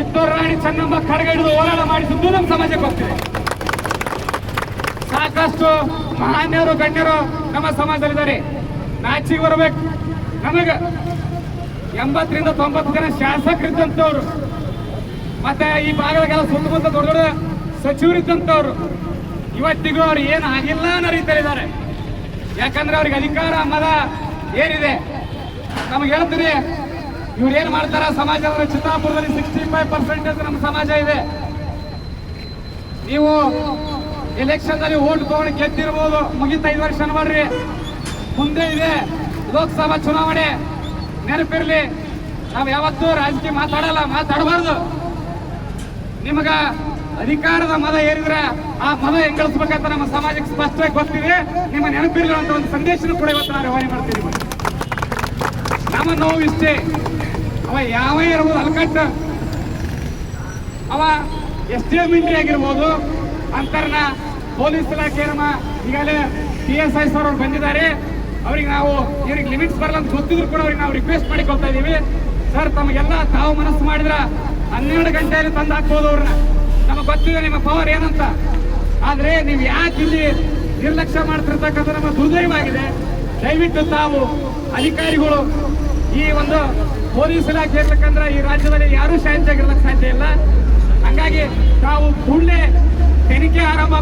ಕಿತ್ತೂರು ರಾಣಿ ಚೆನ್ನಮ್ಮ ಖಡ್ಗ ಹಿಡಿದು ಹೋರಾಟ ಮಾಡಿಸಿದ್ದು ನಮ್ಮ ಸಮಾಜಕ್ಕೆ ಹೋಗ್ತಿದೆ ಸಾಕಷ್ಟು ಮಹಾನ್ಯರು, ಗಣ್ಯರು ನಮ್ಮ ಸಮಾಜದಲ್ಲಿದ್ದಾರೆ. ನಾಚಿಗೆ ಬರಬೇಕು. ನಮಗೆ ಎಂಬತ್ತರಿಂದ ತೊಂಬತ್ತು ಜನ ಶಾಸಕರಿದ್ದಂಥವ್ರು, ಮತ್ತೆ ಈ ಭಾಗದಾಗೆಲ್ಲ ಸುತ್ತಮುತ್ತ ದೊಡ್ಡ ದೊಡ್ಡ ಸಚಿವರಿದ್ದಂಥವ್ರು, ಇವತ್ತಿಗೂ ಅವ್ರು ಏನು ಆಗಿಲ್ಲ ಅನ್ನೋ ರೀತಿಯಲ್ಲಿದ್ದಾರೆ. ಯಾಕಂದ್ರೆ ಅವ್ರಿಗೆ ಅಧಿಕಾರ, ಮದ ಏನಿದೆ? ನಮಗೆ ಹೇಳ್ತೀನಿ ಇವ್ರು ಏನ್ ಮಾಡ್ತಾರ? ಸಮಾಜದ ಚಿತ್ತಾಪುರದಲ್ಲಿ ಸಿಕ್ಸ್ಟಿ ಫೈವ್ ಪರ್ಸೆಂಟೇಜ್ ನಮ್ಮ ಸಮಾಜ ಇದೆ. ನೀವು ಎಲೆಕ್ಷನ್ನಲ್ಲಿ ಓಟ್ ತಗೊಂಡು ಗೆದ್ದಿರ್ಬೋದು. ಮುಗಿತ ಐದು ವರ್ಷ ಮಾಡ್ರಿ ಮುಂದೆ ಇದೆ ಲೋಕಸಭಾ ಚುನಾವಣೆ. ನೆನಪಿರ್ಲಿ, ನಾವು ಯಾವತ್ತೂ ರಾಜಕೀಯ ಮಾತಾಡಲ್ಲ, ಮಾತಾಡಬಾರ್ದು. ನಿಮಗ ಅಧಿಕಾರದ ಮದ ಏರಿದ್ರೆ ಆ ಮದ ಹೆಂಗಳಿಸ್ಬೇಕಂತ ನಮ್ಮ ಸಮಾಜಕ್ಕೆ ಸ್ಪಷ್ಟವಾಗಿ ಗೊತ್ತಿದೆ. ನಿಮ್ಮ ನೆನಪಿರ್ಲಿ ಅಂತ ಒಂದು ಸಂದೇಶನೂ ಕೂಡ ಇವತ್ತು ನಾವು ರವಾನೆ ಮಾಡ್ತೀವಿ ನಮ್ಮ ನೋವು ಇಷ್ಟೇ. ಅವ ಯಾವ ಇರ್ಬೋದು, ಅಲ್ಕಟ್ಟ. ಅವ ಎಷ್ಟೇ ಮಿಲಿಟರಿ ಆಗಿರ್ಬೋದು, ಅಂತರ್ನ ಪೊಲೀಸ್ ಇಲಾಖೆ ನಮ್ಮ ಈಗಲೇ ಪಿ ಎಸ್ ಐ ಸರ್ ಅವ್ರು ಬಂದಿದ್ದಾರೆ. ಅವ್ರಿಗೆ ನಾವು ಇವ್ರಿಗೆ ಲಿಮಿಟ್ಸ್ ಬರಲ್ಲ ಅಂತ ಗೊತ್ತಿದ್ರು ಕೂಡ ಅವ್ರಿಗೆ ನಾವು ರಿಕ್ವೆಸ್ಟ್ ಮಾಡಿಕೊಳ್ತಾ ಇದೀವಿ. ಸರ್ ತಮಗೆಲ್ಲ ತಾವು ಮನಸ್ಸು ಮಾಡಿದ್ರ ಹನ್ನೆರಡು ಗಂಟೆಯಲ್ಲಿ ತಂದು ಹಾಕ್ಬೋದು ಅವ್ರನ್ನ. ನಮಗೆ ಗೊತ್ತಿದೆ ನಿಮ್ಮ ಪವರ್ ಏನಂತ. ಆದ್ರೆ ನೀವು ಯಾಕೆ ಇಲ್ಲಿ ನಿರ್ಲಕ್ಷ್ಯ ಮಾಡ್ತಿರ್ತಕ್ಕಂಥ ನಮ್ಮ ದುರ್ದೈವಾಗಿದೆ ದಯವಿಟ್ಟು ತಾವು ಅಧಿಕಾರಿಗಳು ಈ ಒಂದು ಪೊಲೀಸ್ ಇಲಾಖೆ ಇರ್ಬೇಕಂದ್ರೆ ಈ ರಾಜ್ಯದಲ್ಲಿ ಯಾರೂ ಶಾಂತಿಯಾಗಿರ್ಲಕ್ಕೆ ಸಾಧ್ಯ ಇಲ್ಲ. ಹಂಗಾಗಿ ತಾವು ಕೂಡಲೇ ತನಿಖೆ ಆರಂಭ